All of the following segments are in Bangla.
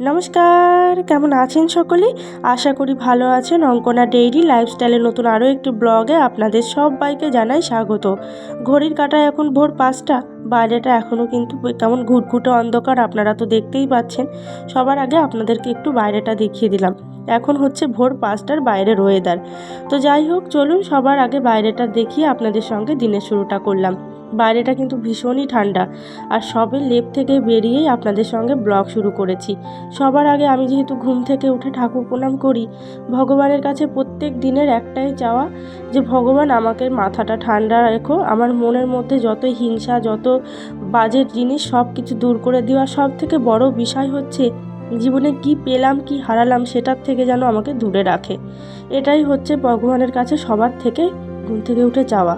নমস্কার, কেমন আছেন সকলে? আশা করি ভালো আছেন। অঙ্কনা ডেইরি লাইফস্টাইলের নতুন আরও একটি ব্লগে আপনাদের সবাইকে জানাই স্বাগত। ঘড়ির কাটায় এখন ভোর পাঁচটা, বাইরেটা এখনও কিন্তু কেমন ঘুটঘুটে অন্ধকার আপনারা তো দেখতেই পাচ্ছেন। সবার আগে আপনাদেরকে একটু বাইরেটা দেখিয়ে দিলাম। এখন হচ্ছে ভোর পাঁচটার বাইরের ওয়েদার তো যাই হোক, চলুন সবার আগে বাইরেটা দেখিয়ে আপনাদের সঙ্গে দিনের শুরুটা করলাম। বাইরেটা কিন্তু ভীষণই ঠান্ডা। আর সবে লেপ থেকে বেরিয়েই আপনাদের সঙ্গে ব্লগ শুরু করেছি। সবার আগে আমি যেহেতু ঘুম থেকে উঠে ঠাকুর প্রণাম করি, ভগবানের কাছে প্রত্যেক দিনের একটাই চাওয়া যে, ভগবান, আমাকে মাথাটা ঠান্ডা রেখো। আমার মনের মধ্যে যত হিংসা, যত বাজে জিনিস সব কিছু দূর করে দেওয়া সব থেকে বড় বিষয় হচ্ছে, জীবনে কি পেলাম, কি হারালাম সেটার থেকে যেন আমাকে দূরে রাখে। এটাই হচ্ছে ভগবানের কাছে সবার থেকে ঘুম থেকে উঠে যাওয়া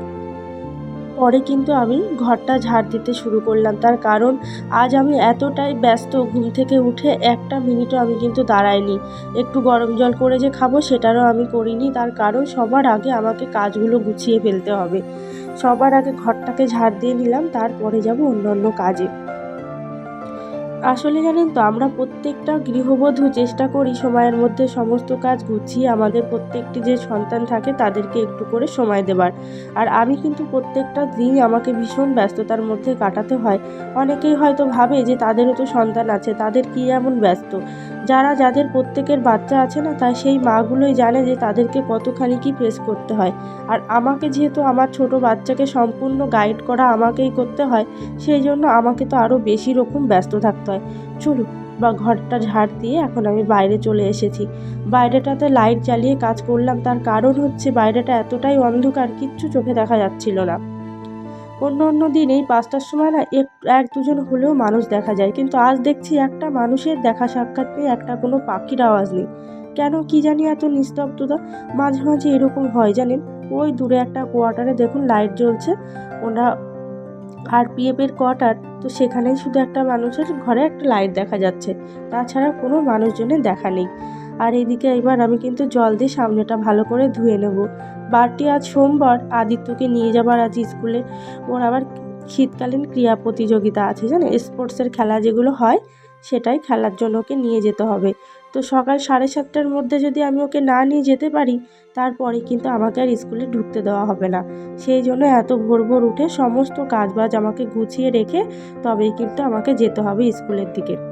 পরে কিন্তু আমি ঘরটা ঝাড় দিতে শুরু করলাম। তার কারণ আজ আমি এতটাই ব্যস্ত, ঘুম থেকে উঠে একটা মিনিটও আমি কিন্তু দাঁড়াইনি। একটু গরম জল করে যে খাব সেটারও আমি করিনি। তার কারণ সবার আগে আমাকে কাজগুলো গুছিয়ে ফেলতে হবে। সবার আগে ঘরটাকে ঝাড় দিয়ে নিলাম, তারপরে যাব অন্য অন্য কাজে। আসলে জানেন তো, আমরা প্রত্যেকটা গৃহবধূ চেষ্টা করি সময়ের মধ্যে সমস্ত কাজ গুছিয়ে আমাদের প্রত্যেকটি যে সন্তান থাকে তাদেরকে একটু করে সময় দেবার। আর আমি কিন্তু প্রত্যেকটা দিন আমাকে ভীষণ ব্যস্ততার মধ্যে কাটাতে হয়। অনেকেই হয়তো ভাবে যে তাদেরও তো সন্তান আছে, তাদের কি এমন ব্যস্ত? যারা যাদের প্রত্যেকের বাচ্চা আছে না, তাই সেই মাগুলোই জানে যে তাদেরকে কতখানি কি ফেস করতে হয়। আর আমাকে যেহেতু আমার ছোট বাচ্চাকে সম্পূর্ণ গাইড করা আমাকেই করতে হয়, সেই জন্য আমাকে তো আরও বেশি রকম ব্যস্ত থাকতে হয়। চলুন বা ঘরটা ঝাড় দিয়ে এখন আমি বাইরে চলে এসেছি। বাইরেটাতে লাইট জ্বালিয়ে কাজ করলাম, তার কারণ হচ্ছে বাইরেটা এতটাই অন্ধকার, কিচ্ছু চোখে দেখা যাচ্ছিল না। অন্য অন্য দিন এই পাঁচটার সময় না এক এক দুজন হলেও মানুষ দেখা যায়। কিন্তু আজ দেখছি একটা মানুষের দেখা সাক্ষাৎ নেই একটা কোনো পাখির আওয়াজ নেই। কেন কি জানি এত নিস্তব্ধতা? মাঝে মাঝে এরকম হয় জানেন? ওই দূরে একটা কোয়ার্টারে দেখুন লাইট জ্বলছে। ওরা আরপিএফের কোয়ার্টার, তো সেখানেই শুধু একটা মানুষের ঘরে একটা লাইট দেখা যাচ্ছে। তাছাড়া কোনো মানুষজনের দেখা নেই। আর এদিকে এবার আমি কিন্তু জল দিয়ে সামনেটা ভালো করে ধুয়ে নেব। বারটি আজ সোমবার আদিত্যকে নিয়ে যাবার আজ স্কুলে। ওর আবার শীতকালীন ক্রীড়া প্রতিযোগিতা আছে, জানো? স্পোর্টসের খেলা যেগুলো হয়, সেটাই খেলার জন্য ওকে নিয়ে যেতে হবে। তো সকাল সাড়ে সাতটার মধ্যে যদি আমি ওকে না নিয়ে যেতে পারি, তারপরে কিন্তু আমাকে আর স্কুলে ঢুকতে দেওয়া হবে না। সেই জন্য এত ভোর ভোর উঠে সমস্ত কাজবাজ আমাকে গুছিয়ে রেখে তবেই কিন্তু আমাকে যেতে হবে স্কুলের দিকে।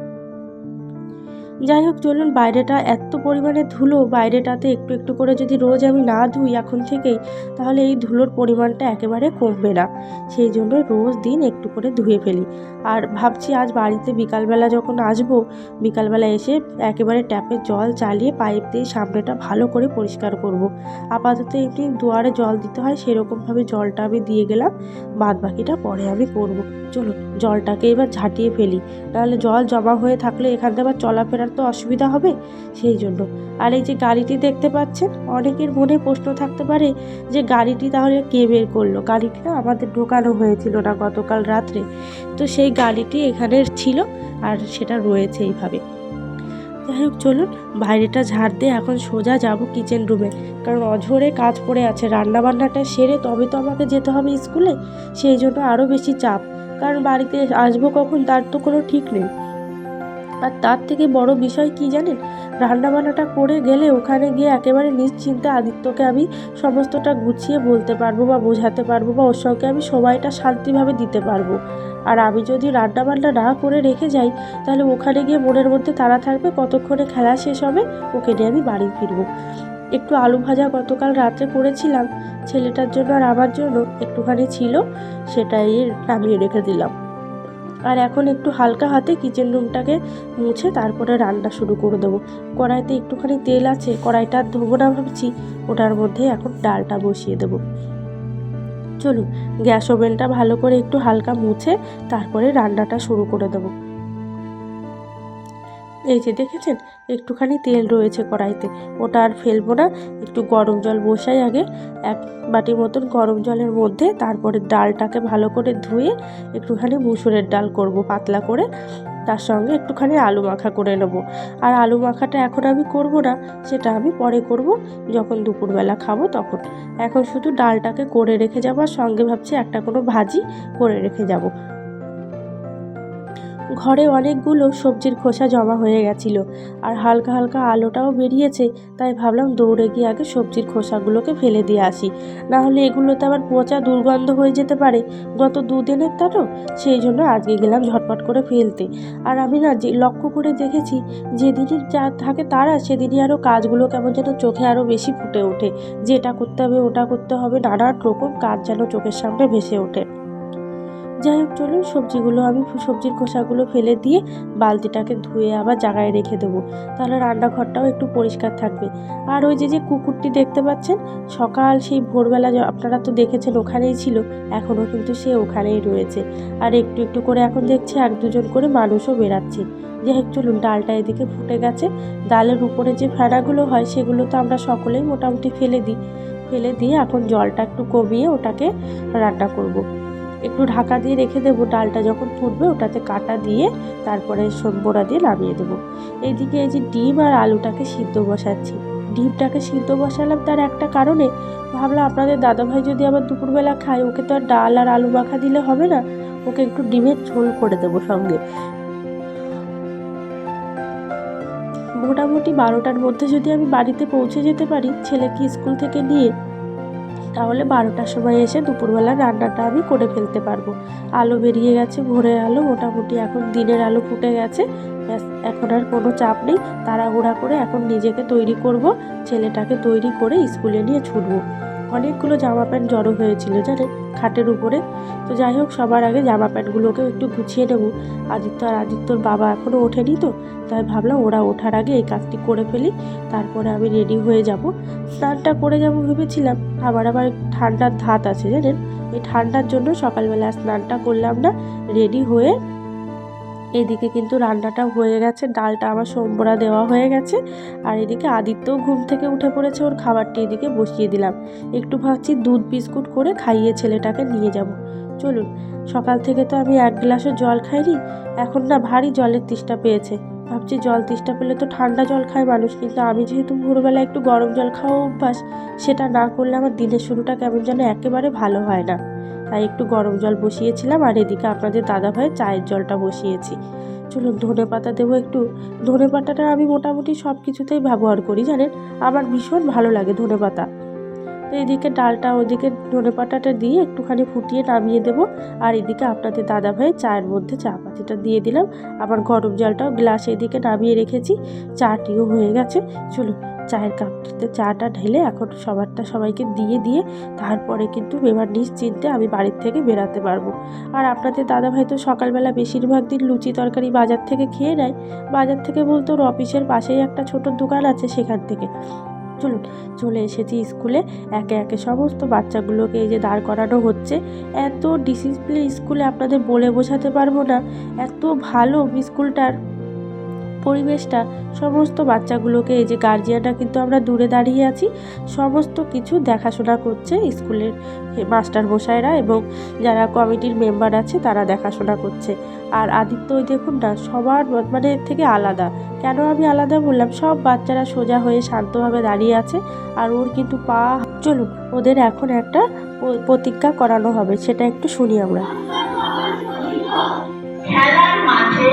যাই হোক, চলুন, বাইরেটা এত পরিমাণে ধুলো, বাইরেটাতে একটু একটু করে যদি রোজ আমি না ধুই এখন থেকেই, তাহলে এই ধুলোর পরিমাণটা একেবারে কমবে না সেই জন্য রোজ দিন একটু করে ধুয়ে ফেলি আর ভাবছি আজ বাড়িতে বিকালবেলা যখন আসব, বিকালবেলা এসে একেবারে ট্যাপের জল চালিয়ে পাইপ দিয়ে সামনেটা ভালো করে পরিষ্কার করব। আপাতত এমনি দুয়ারে জল দিতে হয়, সেরকমভাবে জলটা আমি দিয়ে গেলাম বাদ বাকিটা পরে আমি করব। চলুন, জলটাকে এবার ঝাঁটিয়ে ফেলি নাহলে জল জমা হয়ে থাকলে এখান থেকে আবার চলাফেরার তো অসুবিধা হবে? সেই জন্য। আর এই যে গাড়িটি দেখতে পাচ্ছেন, অনেকের মনে প্রশ্ন থাকতে পারে যে গাড়িটি তাহলে কে বের করল? গাড়িটি আমাদের ঢোকানো হয়েছিল না গতকাল রাত্রে। তো সেই গাড়িটি এখানে ছিল আর সেটা রয়েছে এইভাবে। যাই হোক, চলুন, বাইরেটা ঝাড় দিয়ে এখন সোজা যাব কিচেন রুমে কারণ অঝরে কাজ পড়ে আছে, রান্নাবান্নাটা সেরে তবে তো আমাকে যেতে হবে স্কুলে। সেই জন্য আরও বেশি চাপ। কারণ বাড়িতে আসব কখন তার তো কোনো ঠিক নেই। আর তার থেকে বড় বিষয় কি জানেন? রান্নাবান্নাটা করে গেলে ওখানে গিয়ে একেবারে নিশ্চিন্তে আদিত্যকে আমি সমস্তটা গুছিয়ে বলতে পারব বা বোঝাতে পারব বা ওর সঙ্গে আমি সময়টা শান্তিভাবে দিতে পারব। আর আমি যদি রান্নাবান্না না করে রেখে যাই, তাহলে ওখানে গিয়ে মনের মধ্যে তারা থাকবে, কতক্ষণে খেলা শেষ হবে, ওকে নিয়ে আমি বাড়ি ফিরবো। একটু আলু ভাজা গতকাল রাত্রে করেছিলাম, ছেলেটার জন্য আর আমার জন্য একটুখানি ছিল, সেটাই নামিয়ে রেখে দিলাম। আর এখন একটু হালকা হাতে কিচেন রুমটাকে মুছে তারপরে রান্না শুরু করে দেবো। কড়াইতে একটুখানি তেল আছে, কড়াইটা ধোবো না ভাবছি, ওটার মধ্যে এখন ডালটা বসিয়ে দেবো। চলুন, গ্যাস ওভেনটা ভালো করে একটু হালকা মুছে তারপরে রান্নাটা শুরু করে দেবো। এই যে দেখেছেন, একটুখানি তেল রয়েছে কড়াইতে। ওটা আর ফেলব না, একটু গরম জল বসাই আগে, এক বাটি মতন গরম জলের মধ্যে তারপরে ডালটাকে ভালো করে ধুয়ে একটুখানি মুসুরের ডাল করব পাতলা করে। তার সঙ্গে একটুখানি আলু মাখা করে নেব। আর আলু মাখাটা এখন আমি করব না, সেটা আমি পরে করব, যখন দুপুরবেলা খাব তখন। এখন শুধু ডালটাকে করে রেখে যাব, আর সঙ্গে ভাবছি একটা কোনো ভাজি করে রেখে যাব। ঘরে অনেকগুলো সবজির খোসা জমা হয়ে গেছিল, আর হালকা হালকা আলোটাও বেরিয়েছে, তাই ভাবলাম দৌড়ে গিয়ে আগে সবজির খোসাগুলোকে ফেলে দিয়ে আসি। না হলে এগুলোতে আবার পচা দুর্গন্ধ হয়ে যেতে পারে, গত দুদিনের তা তো, সেই জন্য আজকে গেলাম ঝটপট করে ফেলতে। আর আমি না যে, লক্ষ্য করে দেখেছি, যেদিনই যা থাকে তারা, সেদিনই আরও কাজগুলো কেমন যেন চোখে আরও বেশি ফুটে ওঠে। যে এটা করতে হবে, ওটা করতে হবে, নানান রকম কাজ যেন চোখের সামনে ভেসে ওঠে। যাই হোক, চলুন সবজিগুলো আমি সবজির খোসাগুলো ফেলে দিয়ে বালতিটাকে ধুয়ে আবার জায়গায় রেখে দেবো। তাহলে রান্নাঘরটাও একটু পরিষ্কার থাকবে। আর ওই যে যে কুকুরটি দেখতে পাচ্ছেন, সকাল সেই ভোরবেলা আপনারা তো দেখেছেন ওখানেই ছিল, এখনও কিন্তু সে ওখানেই রয়েছে। আর একটু একটু করে এখন দেখছি এক দুজন করে মানুষও বেরাচ্ছে যাই হোক, চলুন ডালটা এদিকে ফুটে গেছে। ডালের উপরে যে ফেনাগুলো হয়, সেগুলো তো আমরা সকলেই মোটামুটি ফেলে দিই। ফেলে দিয়ে এখন জলটা একটু কমিয়ে ওটাকে রান্না করব। একটু ঢাকা দিয়ে রেখে দেবো, ডালটা যখন ফুটবে ওটাতে কাটা দিয়ে তারপরে সোনবোড়া দিয়ে নামিয়ে দেবো। এইদিকে এই যে ডিম আর আলুটাকে সিদ্ধ বসাচ্ছি। ডিমটাকে সিদ্ধ বসালাম তার একটা কারণে, ভাবলাম আপনাদের দাদাভাই যদি আবার দুপুরবেলা খায়, ওকে তো আর ডাল আর আলু মাখা দিলে হবে না, ওকে একটু ডিমের ঝোল করে দেবো সঙ্গে। মোটামুটি বারোটার মধ্যে যদি আমি বাড়িতে পৌঁছে যেতে পারি, ছেলেকে স্কুল থেকে নিয়ে তাহলে বারোটার সময় এসে দুপুরবেলা রান্নাটা আমি করে ফেলতে পারব। আলো বেরিয়ে গেছে, ভোরের আলো, মোটামুটি এখন দিনের আলো ফুটে গেছে। ব্যাস, এখন আর কোনো চাপ নেই। তাড়াহুড়া করে এখন নিজেকে তৈরি করব, ছেলেটাকে তৈরি করে স্কুলে নিয়ে ছুটবো। অনেকগুলো জামা প্যান্ট জড়ো হয়েছিল জানেন খাটের উপরে। তো যাই হোক, সবার আগে জামা প্যান্টগুলোকে একটু গুছিয়ে নেব। আদিত্য আর আদিত্যর বাবা এখনও ওঠেনি তো, তাই ভাবলাম ওরা ওঠার আগে এই কাজটি করে ফেলি, তারপরে আমি রেডি হয়ে যাব। স্নানটা করে যাব ভেবেছিলাম, আবার আবার ঠান্ডার ধাত আছে, জানেন? এই ঠান্ডার জন্য সকালবেলা স্নানটা করলাম না রেডি হয়ে এদিকে কিন্তু রান্নাটা হয়ে গেছে, ডালটা আমার সোমবড়া দেওয়া হয়ে গেছে, আর এদিকে আদিত্যও ঘুম থেকে উঠে পড়েছে, ওর খাবারটি এদিকে বসিয়ে দিলাম। একটু ভাবছি দুধ বিস্কুট করে খাইয়ে ছেলেটাকে নিয়ে যাব। চলুন, সকাল থেকে তো আমি এক গ্লাসও জল খাইনি, এখন না ভারী জলের তেষ্টা পেয়েছে। ভাবছি জল তেষ্টা পেলে তো ঠান্ডা জল খায় মানুষ, কিন্তু আমি যেহেতু ভোরবেলা একটু গরম জল খাওয়া অভ্যাস, সেটা না করলে আমার দিনের শুরুটা কেমন যেন একেবারে ভালো হয় না। তাই একটু গরম জল বসিয়েছিলাম আর এদিকে আপনাদের দাদা দাদাভাই চায়ের জলটা বসিয়েছি। চলুন ধনে পাতা দেবো একটু। ধনে পাতাটা আমি মোটামুটি সব কিছুতেই ব্যবহার করি, জানেন? আমার ভীষণ ভালো লাগে ধনে পাতা। তো এদিকে ডালটা ওদিকে ধনে পাতাটা দিয়ে একটুখানি ফুটিয়ে নামিয়ে দেবো। আর এদিকে আপনাদের দাদাভাই চায়ের মধ্যে চা পাতিটা দিয়ে দিলাম। আবার গরম জলটাও গ্লাসে এদিকে নামিয়ে রেখেছি। চাটিও হয়ে গেছে। চলুন চায়ের কাপটিতে চাটা ঢেলে এখন সবারটা সবাইকে দিয়ে দিয়ে তারপরে কিন্তু এবার নিশ্চিন্তে আমি বাড়ির থেকে বেরাতে পারব। আর আপনাদের দাদাভাই তো সকালবেলা বেশিরভাগ দিন লুচি তরকারি বাজার থেকে খেয়ে নেয়। বাজার থেকে বলতো ওর অফিসের পাশেই একটা ছোট দোকান আছে সেখান থেকে। চলুন, চলে এসেছি স্কুলে। একে একে সমস্ত বাচ্চাগুলোকে এই যে দাঁড় করানো হচ্ছে। এত ডিসিপ্লিন স্কুলে আপনাদের বলে বোঝাতে পারব না। এত ভালো স্কুলটার পরিবেশটা, সমস্ত বাচ্চাগুলোকে, এই যে গার্জিয়ানরা কিন্তু আমরা দূরে দাঁড়িয়ে আছি, সমস্ত কিছু দেখাশোনা করছে স্কুলের মাস্টার মশাইরা এবং যারা কমিটির মেম্বার আছে তারা দেখাশোনা করছে। আর আদিত্য, ওই দেখুন না, সবার মানে থেকে আলাদা। কেন আমি আলাদা বললাম? সব বাচ্চারা সোজা হয়ে শান্তভাবে দাঁড়িয়ে আছে আর ওর কিন্তু পা চলুন, ওদের এখন একটা প্রতিজ্ঞা করানো হবে, সেটা একটু শুনি আমরা। খেলার মাঠে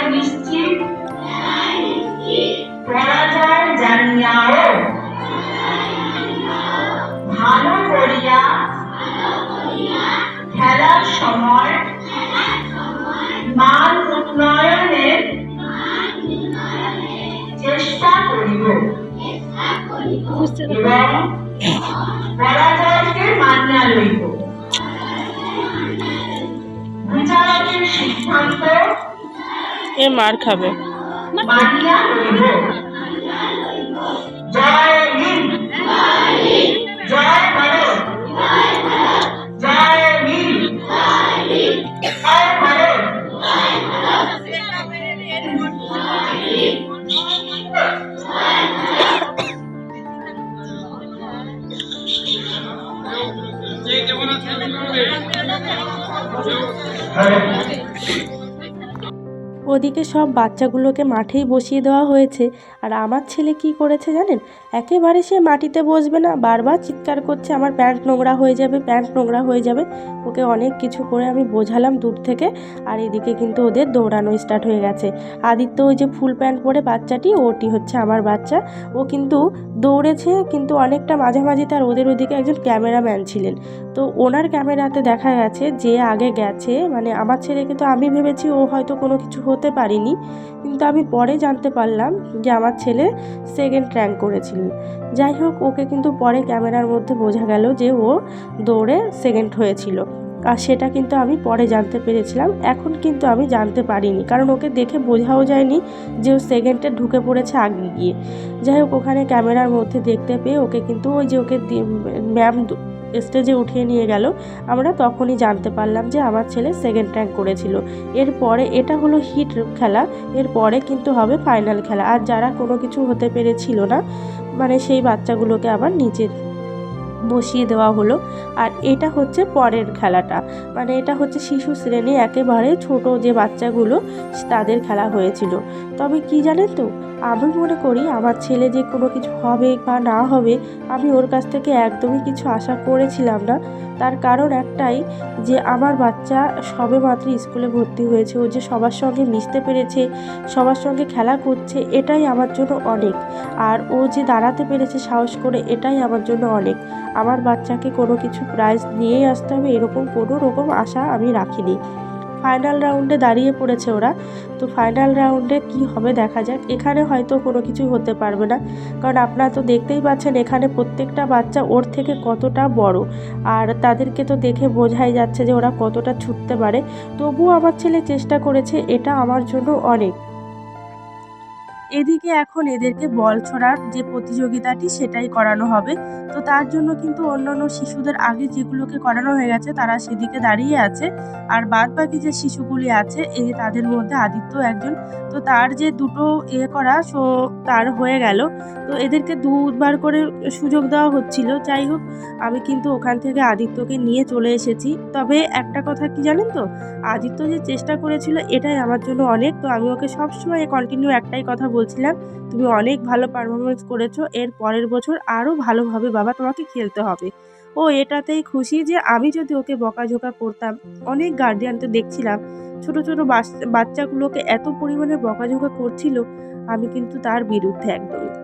মার খাবে। ওদিকে সব বাচ্চাগুলোকে মাঠেই বসিয়ে দেওয়া হয়েছে। আর আমার ছেলে কি করেছে জানেন? একেবারে সে মাটিতে বসবে না। বারবার চিৎকার করছে, আমার প্যান্ট নোংরা হয়ে যাবে, প্যান্ট নোংরা হয়ে যাবে। ওকে অনেক কিছু করে আমি বোঝালাম দূর থেকে। আর এদিকে কিন্তু ওদের দৌড়ানো স্টার্ট হয়ে গেছে। আদিত্য ওই যে ফুল প্যান্ট পরে বাচ্চাটি, ওটি হচ্ছে আমার বাচ্চা। ও কিন্তু দৌড়েছে, কিন্তু অনেকটা মাঝামাঝি তার ওদের ওদিকে একজন ক্যামেরাম্যান ছিলেন। তো ওনার ক্যামেরাতে দেখা গেছে যে আগে গেছে। মানে আমার ছেলেকে তো আমি ভেবেছি ও হয়তো কোনো কিছু হতে পারিনি। কিন্তু আমি পরে জানতে পারলাম যে আমার ছেলে সেকেন্ড র্যাঙ্ক করেছিল। যাই হোক, ওকে কিন্তু পরে ক্যামেরার মধ্যে বোঝা গেল যে ও দৌড়ে সেকেন্ড হয়েছিল। আর সেটা কিন্তু আমি পরে জানতে পেরেছিলাম। এখন কিন্তু আমি জানতে পারিনি। কারণ ওকে দেখে বোঝাও যায়নি যে ও সেকেন্ডে ঢুকে পড়েছে আগে গিয়ে। যাই হোক, ওখানে ক্যামেরার মধ্যে দেখতে পেয়ে ওকে কিন্তু ওই যে ওকে ম্যাম স্টেজে উঠিয়ে নিয়ে গেল। আমরা তখনই জানতে পারলাম যে আমার ছেলে সেকেন্ড র্যাঙ্ক করেছিল। এরপরে এটা হলো হিট খেলা, এরপরে কিন্তু হবে ফাইনাল খেলা। আর যারা কোনো কিছু হতে পেরেছিল না মানে সেই বাচ্চাগুলোকে আবার নিচে বসিয়ে দেওয়া হলো। আর এটা হচ্ছে পরের খেলাটা। মানে এটা হচ্ছে শিশু শ্রেণি একেবারে ছোট যে বাচ্চাগুলো তাদের খেলা হয়েছিল। তবে কি জানেন তো আমি মনে করি আমার ছেলে যে কোনো কিছু হবে বা না হবে, আমি ওর কাছ থেকে একদমই কিছু আশা করেছিলাম না। তার কারণ একটাই যে আমার বাচ্চা সবে মাত্র স্কুলে ভর্তি হয়েছে, ও যে সবার সঙ্গে মিশতে পেরেছে, সবার সঙ্গে খেলা করছে, এটাই আমার জন্য অনেক। আর ও যে দাঁড়াতে পেরেছে সাহস করে, এটাই আমার জন্য অনেক। আমার বাচ্চাকে কোনো কিছু প্রাইজ নিয়েই আসতে হবে, এরকম কোনো রকম আশা আমি রাখিনি। ফাইনাল রাউন্ডে দাঁড়িয়ে পড়েছে ওরা। তো ফাইনাল রাউন্ডে কি হবে দেখা যাক। এখানে হয়তো কোনো কিছু হতে পারবে না। কারণ আপনারা তো দেখতেই পাচ্ছেন, এখানে প্রত্যেকটা বাচ্চা ওর থেকে কতটা বড়। আর তাদেরকে তো দেখে বোঝাই যাচ্ছে যে ওরা কতটা ছুটতে পারে। তবুও আমার ছেলে চেষ্টা করেছে, এটা আমার জন্য অনেক। এদিকে এখন এদেরকে বল ছোড়ার যে প্রতিযোগিতাটি সেটাই করানো হবে। তো তার জন্য কিন্তু অন্যান্য শিশুদের আগে যেগুলোকে করানো হয়ে গেছে তারা সেদিকে দাঁড়িয়ে আছে। আর বাদ বাকি যে শিশুগুলি আছে এই তাদের মধ্যে আদিত্য একজন। তো তার যে দুটো এ করা, সো তার হয়ে গেল। তো এদেরকে দুবার করে সুযোগ দেওয়া হচ্ছিল। যাই হোক, আমি কিন্তু ওখান থেকে আদিত্যকে নিয়ে চলে এসেছি। তবে একটা কথা কি জানেন তো? আদিত্য যে চেষ্টা করেছিল, এটাই আমার জন্য অনেক। তো আমি ওকে সবসময় কন্টিনিউ একটাই কথা বলছিলাম, তুমি অনেক ভালো পারফরমেন্স করেছ, এর পরের বছর আরও ভালোভাবে বাবা তোমাকে খেলতে হবে। ও এটাতেই খুশি যে আমি যদি ওকে বকাঝোকা করতাম, অনেক গার্জিয়ান তো দেখছিলাম, ছোট ছোটো বাচ- বাচ্চাগুলোকে এত পরিমাণে বকাঝোকা করছিল, আমি কিন্তু তার বিরুদ্ধে একদমই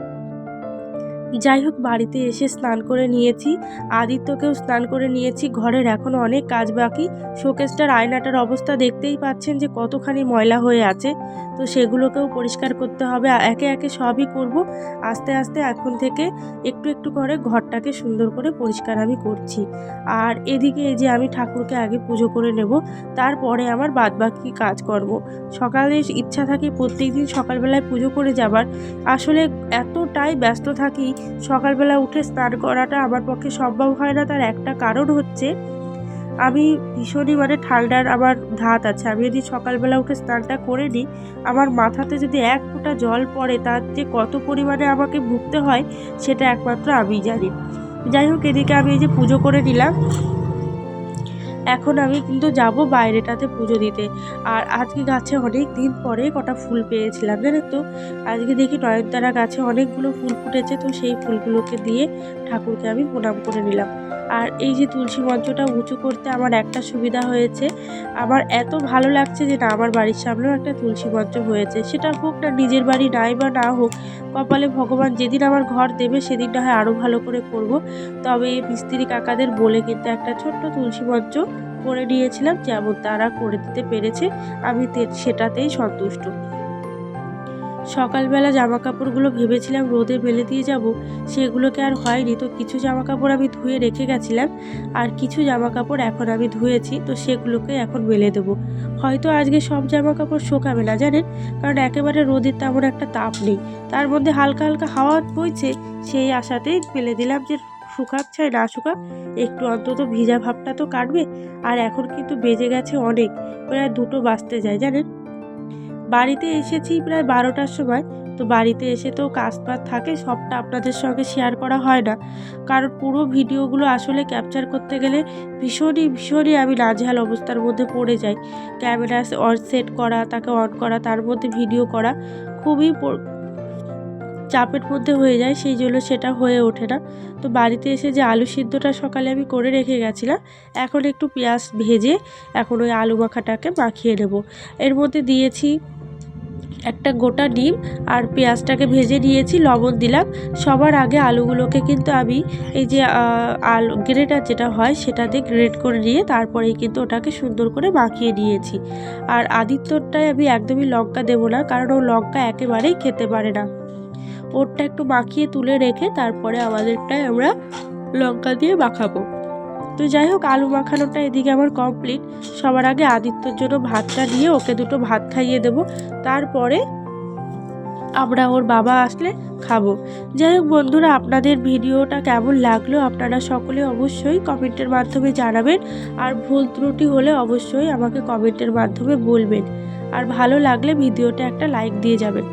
যাই হোক, বাড়িতে এসে স্নান করে নিয়েছি। আদিত্যকেও স্নান করে নিয়েছি। ঘরের এখনও অনেক কাজ বাকি। শোকেসটার আয়নাটার অবস্থা দেখতেই পাচ্ছেন যে কতখানি ময়লা হয়ে আছে। তো সেগুলোকেও পরিষ্কার করতে হবে। একে একে সবই করব। আস্তে আস্তে এখন থেকে একটু একটু করে ঘরটাকে সুন্দর করে পরিষ্কার আমি করছি। আর এদিকে এই যে আমি ঠাকুরকে আগে পুজো করে নেব, তারপরে আমার বাদবাকি কাজ করব সকালে ইচ্ছা থাকে প্রত্যেক দিন সকালবেলায় পুজো করে যাবার। আসলে এতটাই ব্যস্ত থাকি সকালবেলা উঠে স্নান করাটা আমার পক্ষে সম্ভব হয় না, তার একটা কারণ হচ্ছে আমি ভীষণই মানে ঠান্ডার আমার ধাত আছে। আমি যদি সকালবেলা উঠে স্নানটা করে নিই, আমার মাথাতে যদি এক ফোঁটা জল পড়ে, তার যে কত পরিমাণে আমাকে ভুগতে হয়, সেটা একমাত্র আমি জানি। যাই হোক, এদিকে আমি এই যে পুজো করে নিলাম। এখন আমি কিন্তু যাব বাইরেটাতে পুজো দিতে। আর আজকে গাছে অনেক দিন পরে কটা ফুল পেয়েছিলাম, জানেন তো? আজকে দেখি নয়নতারা গাছে অনেকগুলো ফুল ফুটেছে, তো সেই ফুলগুলোকে দিয়ে ঠাকুরকে আমি প্রণাম করে নিলাম। আর এই যে তুলসী মঞ্চটা উঁচু করতে আমার একটা সুবিধা হয়েছে। আমার এত ভালো লাগছে যে না, আমার বাড়ির সামনেও একটা তুলসী মঞ্চ হয়েছে। সেটা হোক না নিজের বাড়ি নাই বা না হোক, কপালে ভগবান যেদিন আমার ঘর দেবে সেদিনটা হয় আরও ভালো করে করব। তবে মিস্ত্রি কাকাদের বলে কিন্তু একটা ছোট্ট তুলসী মঞ্চ করে নিয়েছিলাম। যেমন তারা করে দিতে পেরেছে, আমি সেটাতেই সন্তুষ্ট। সকালবেলা জামা কাপড়গুলো ভেবেছিলাম রোদে মেলে দিয়ে যাব, সেগুলোকে আর হয়নি। তো কিছু জামা কাপড় আমি ধুয়ে রেখে গেছিলাম, আর কিছু জামা কাপড় এখন আমি ধুয়েছি, তো সেগুলোকে এখন মেলে দেবো। হয়তো আজকে সব জামা কাপড় শোকাবে না, জানেন? কারণ একেবারে রোদের তেমন একটা তাপ নেই। তার মধ্যে হালকা হালকা হাওয়া বইছে, সেই আশাতেই মেলে দিলাম যে শুকাক চাই না শুকাক, একটু অন্তত ভিজা ভাবটা তো কাটবে, আর এখন কিন্তু বেজে গেছে অনেক, প্রায় দুটো বাঁচতে যায়, জানেন? বাড়িতে এসেছি প্রায় বারোটার সময়। তো বাড়িতে এসে তো কাজ বাজ থাকে, সবটা আপনাদের সঙ্গে শেয়ার করা হয় না। কারণ পুরো ভিডিওগুলো আসলে ক্যাপচার করতে গেলে ভীষণই ভীষণই আমি নাজেহাল অবস্থার মধ্যে পড়ে যাই। ক্যামেরা অন সেট করা, তাকে অন করা, তার মধ্যে ভিডিও করা খুবই চাপের মধ্যে হয়ে যায়, সেই জন্য সেটা হয়ে ওঠে না। তো বাড়িতে এসে যে আলু সিদ্ধটা সকালে আমি করে রেখে গেছিলাম, এখন একটু পেঁয়াজ ভেজে এখন ওই আলু মাখাটাকে মাখিয়ে নেব। এর মধ্যে দিয়েছি একটা গোটা ডিম আর পেঁয়াজটাকে ভেজে নিয়েছি, লবণ দিলাম। সবার আগে আলুগুলোকে কিন্তু আমি এই যে আলু, গ্রেটার যেটা হয় সেটা দিয়ে গ্রেট করে নিয়ে তারপরেই কিন্তু ওটাকে সুন্দর করে মাখিয়ে নিয়েছি। আর আদিত্যরটায় আমি একদমই লঙ্কা দেবো না, কারণ ও লঙ্কা একেবারেই খেতে পারে না। ওরটা একটু মাখিয়ে তুলে রেখে তারপরে আমাদেরটায় আমরা লঙ্কা দিয়ে মাখাবো। তো যাই হোক, আলু মাখানোটা এদিকে আমার কমপ্লিট সবার আগে আদিত্যর জন্য ভাতটা দিয়ে ওকে দুটো ভাত খাইয়ে দেবো। তারপরে আমরা ওর বাবা আসলে খাব। যাই হোক বন্ধুরা, আপনাদের ভিডিওটা কেমন লাগল আপনারা সকলে অবশ্যই কমেন্টের মাধ্যমে জানাবেন। আর ভুল ত্রুটি হলে অবশ্যই আমাকে কমেন্টের মাধ্যমে বলবেন। আর ভালো লাগলে ভিডিওটা একটা লাইক দিয়ে যাবেন।